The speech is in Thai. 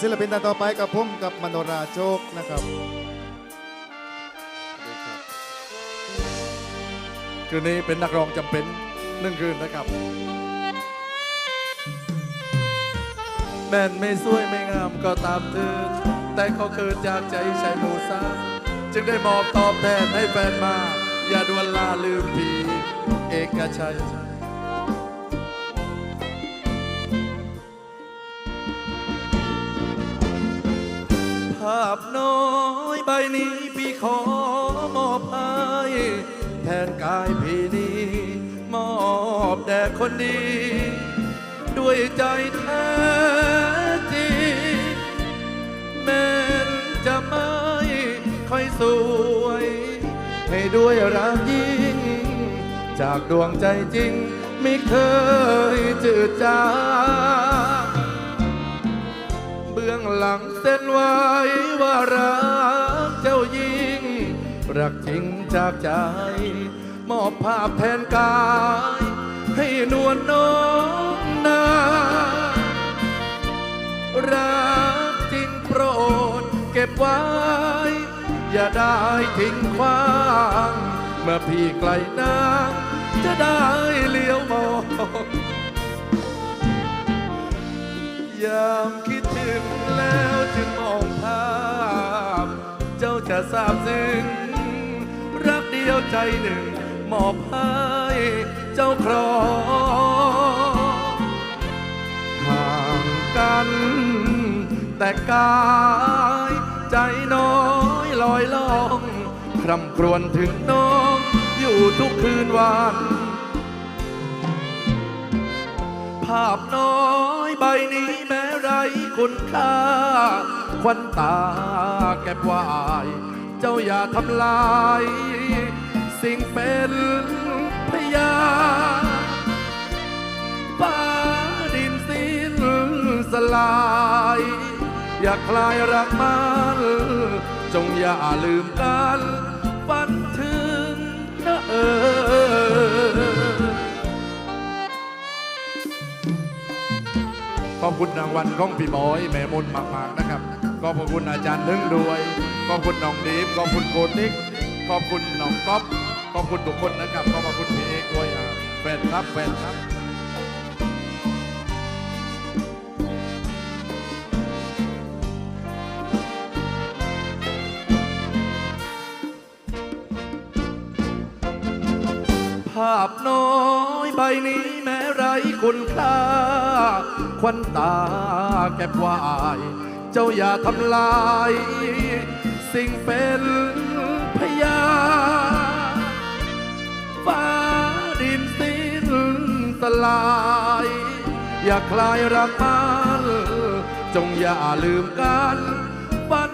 ศิลปินท่านต่อไปกับผมกับมโนราโจกนะครับคืนนี้เป็นนักร้องจำเป็นหนึ่งคืนนะครับ แม่นไม่สวยไม่งามก็ตามเธอแต่เขาเกิดจากใจชายมูซาจึงได้มอบตอบแทนให้แฟนมา อย่าดวนลาลืมพีเอกชัยาพน้อยใบนี้พี่ขอมอบให้แทนกายพี่นี้ มอบแด่คนดี ด้วยใจแท้จริงแม้นจะไม่ค่อยสวย ให้ด้วยรักยิ่ง จากดวงใจจริง ไม่เคยจืดจาง ลังเส้นไว้ว่ารักเจ้ายิ่ง รักจริงจากใจ มอบภาพแทนกาย ให้นวลน้องนารักจริงโปรดเก็บไว้ อย่าได้ทิ้งขว้าง เมื่อพี่ไกลนางจะได้เลี้ยวมองยามคิ จะทราบซึ้งรักเดียวใจหนึ่ง มอบให้เจ้าครองห่างกัน แต่กายใจน้อยลอยล่องคร่ำครวญถึงน้องอยู่ทุกคืนวัน ภาพน้อยใบนี้แม้ไร คุณค่าควันตาแก็บไว้เจ้าอย่าทำลาย สิ่งเป็นพยานฟ้าดินสิ้นสลาย อย่าคลายรักมันจงอย่าลืมกัน ขอบคุณรางวัลของพี่บอยแม่มนมากๆนะครับ ขอบคุณอาจารย์นึงด้วย ขอบคุณน้องดีมขอบคุณโกติกขอบคุณน้องก๊อฟขอบคุณทุกคนนะครับ ขอบคุณพี่เอกด้วยแฟนครับแฟนครับภาพน้อ ยใบนี้แม้ไรคุณค่า ควันตาแก็บไว้เจ้าอย่าทำลาย สิ่งเป็นพยาฟ้าดินสิ้นสลาย อย่าคลายรักมันจงอย่าลืมกันฝัน